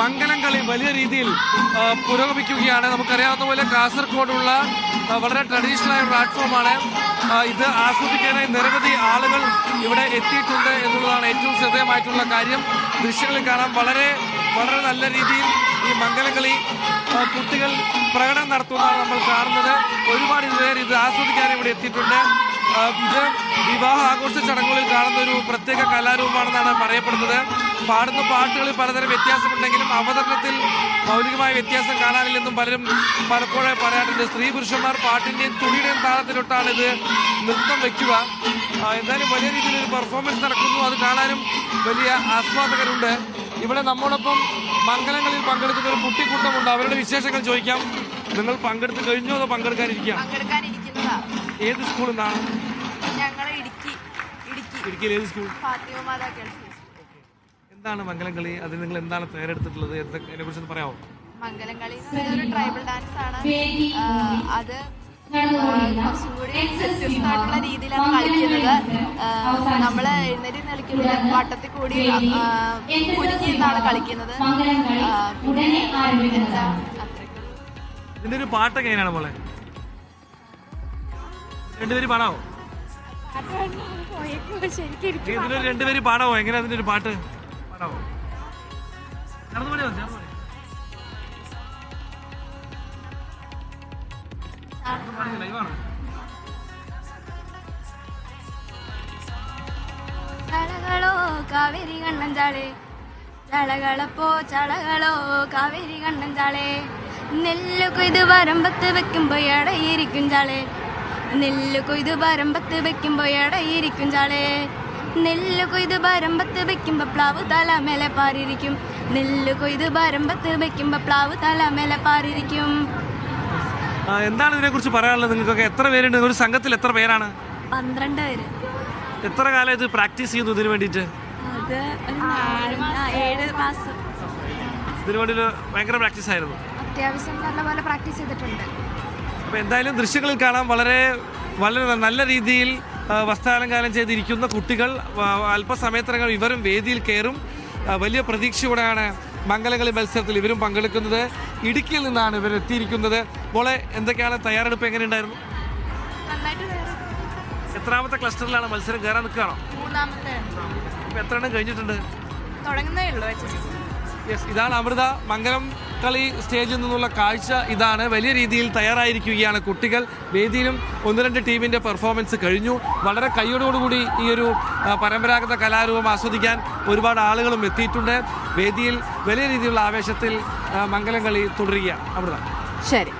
മംഗലം കളി വലിയ രീതിയിൽ പുരോഗമിക്കുകയാണ്. നമുക്കറിയാവുന്ന പോലെ കാസർഗോഡുള്ള വളരെ ട്രഡീഷണൽ ആയ പ്ലാറ്റ്ഫോമാണ് ഇത് ആസ്വദിക്കാനായി നിരവധി ആളുകൾ ഇവിടെ എത്തിയിട്ടുണ്ട് എന്നുള്ളതാണ് ഏറ്റവും ശ്രദ്ധേയമായിട്ടുള്ള കാര്യം. ദൃശ്യങ്ങളിൽ കാണാം വളരെ വളരെ നല്ല രീതിയിൽ ഈ മംഗലകളി കുട്ടികൾ പ്രകടനം നടത്തുന്നതാണ് നമ്മൾ കാണുന്നത്. ഒരുപാട് പേർ ഇത് ആസ്വദിക്കാൻ ഇവിടെ എത്തിയിട്ടുണ്ട്. ഇത് വിവാഹ ആഘോഷ ചടങ്ങുകളിൽ കാണുന്ന ഒരു പ്രത്യേക കലാരൂപമാണെന്നാണ് പറയപ്പെടുന്നത്. പാടുന്ന പാട്ടുകളിൽ പലതരം വ്യത്യാസമുണ്ടെങ്കിലും അവതരണത്തിൽ മൗലികമായ വ്യത്യാസം കാണാനില്ലെന്നും പലരും പലപ്പോഴും പറയാറുണ്ട്. സ്ത്രീ പുരുഷന്മാർ പാട്ടിന്റെയും തുണിയുടെയും താളത്തിലൊട്ടാണ് ഇത് നൃത്തം വയ്ക്കുക. എന്തായാലും വലിയ രീതിയിൽ ഒരു പെർഫോമൻസ് നടക്കുന്നു. അത് കാണാനും വലിയ ആസ്വാദകരുണ്ട്. ഇവിടെ നമ്മോടൊപ്പം മംഗലങ്ങളിൽ പങ്കെടുക്കുന്ന ഒരു കുട്ടിക്കൂട്ടമുണ്ട്. അവരുടെ വിശേഷങ്ങൾ ചോദിക്കാം. നിങ്ങൾ പങ്കെടുത്ത് കഴിഞ്ഞോ അതോ പങ്കെടുക്കാനിരിക്കാം ഏത് സ്കൂളിൽ നിന്നാണ് ഞങ്ങൾ ഇടുക്കി ഇടുക്കി. ഇടുക്കിയിൽ ഏത് സ്കൂൾ. എന്താണ് മംഗലം കളി അതിന് നിങ്ങൾ എന്താണ് തയ്യാറെടുത്തിട്ടുള്ളത് എന്തൊക്കെ അതിനെ കുറിച്ച് പറയാമോ മംഗലം കളി എന്ന് പറയുന്നത് ഒരു ട്രൈബൽ ഡാൻസ് ആണ്. ആ, അത് കുറച്ചും കൂടി വ്യത്യസ്തമായിട്ടുള്ള രീതിയിലാണ് കളിക്കുന്നത്. ആ, നമ്മൾ എഴുന്നേറ്റ് കളിക്കുന്നത് വട്ടത്തിൽ കൂടി ആ, കുനിഞ്ഞ് നിന്നാണ് കളിക്കുന്നത്. ആ, പിന്നെ എന്താ? അത്രയ്ക്കുള്ളൂ ഇതിന്റെ ഒരു പാട്ടൊക്കെ എങ്ങനെയാണ് മോളെ? രണ്ടുപേര് പാടാവോ? ശരിക്കും ഇതിലൊരു രണ്ടുപേര് പാടാവോ? എങ്ങനെയാ അതിന്റെ ഒരു പാട്ട്? ചേർന്ന് പാടിയോ? ലൈവാണ് ചളകളോ കാവേരി കണ്ണൻ ചാളേ. ചളകളപ്പോ ചളകളോ കാവേരി കണ്ണൻ ചാളേ. നെല്ല് കൊയ്ത് വരമ്പത്ത് വെക്കുമ്പോ എടയിരിക്കും ചാളേ. നെല്ല് കൊയ്ത് വരമ്പത്ത് വെക്കുമ്പോ എടയിരിക്കും ചാളേ. നെല്ല് കൊയ്ത് വരമ്പത്ത് വെക്കുമ്പോ പ്ലാവ് തല മേലെ പാറിയിരിക്കും. നെല്ല് കൊയ്ത് വരമ്പത്ത് വെക്കുമ്പോ പ്ലാവ് തല മേലെ പാറിയിരിക്കും. എന്താണ് ഇതിനെ കുറിച്ച് പറയാനുള്ളത്? നിങ്ങൾക്കൊക്കെ എത്ര പേരുണ്ട്? ഒരു സംഘത്തിൽ എത്ര പേരാണ്? പന്ത്രണ്ട് പേര്. എത്ര കാലം ഇത് പ്രാക്ടീസ് ചെയ്യുന്നു ഇതിനു വേണ്ടിയിട്ട്? അത് ഏഴ് മാസം. ഇതിനു വേണ്ടി ഭയങ്കര പ്രാക്ടീസ് ആയിരുന്നു. അത്യാവശ്യം നല്ലപോലെ പ്രാക്ടീസ് ചെയ്തിട്ടുണ്ട്. അപ്പോൾ എന്തായാലും ദൃശ്യങ്ങളിൽ കാണാൻ വളരെ വളരെ നല്ല രീതിയിൽ വസ്ത്രാലങ്കാരം ചെയ്തിരിക്കുന്ന കുട്ടികൾ അല്പസമയത്തിനകം ഇവരും വേദിയിൽ കയറും. വലിയ പ്രതീക്ഷയോടെയാണ് മംഗലകളി മത്സരത്തിൽ ഇവരും പങ്കെടുക്കുന്നത്. ഇടുക്കിയിൽ നിന്നാണ് ഇവർ എത്തിയിരിക്കുന്നത്. മോളെ എന്തൊക്കെയാണ് തയ്യാറെടുപ്പ് എങ്ങനെയുണ്ടായിരുന്നു. എത്രാമത്തെ ക്ലസ്റ്ററിലാണ് മത്സരം? കയറാൻ നിൽക്കുകയാണോ? എത്ര എണ്ണം കഴിഞ്ഞിട്ടുണ്ട്? യെസ് ഇതാണ് അമൃത മംഗലം കളി സ്റ്റേജിൽ നിന്നുള്ള കാഴ്ച ഇതാണ്. വലിയ രീതിയിൽ തയ്യാറായിരിക്കുകയാണ് കുട്ടികൾ. വേദിയിലും ഒന്ന് രണ്ട് ടീമിന്റെ പെർഫോമൻസ് കഴിഞ്ഞു. വളരെ കൈയോടുകൂടി ഈ ഒരു പരമ്പരാഗത കലാരൂപം ആസ്വദിക്കാൻ ഒരുപാട് ആളുകളും എത്തിയിട്ടുണ്ട്. വേദിയിൽ വലിയ രീതിയിലുള്ള ആവേശത്തിൽ മംഗലം കളി തുടരുകയാണ്. അമൃത ശരി.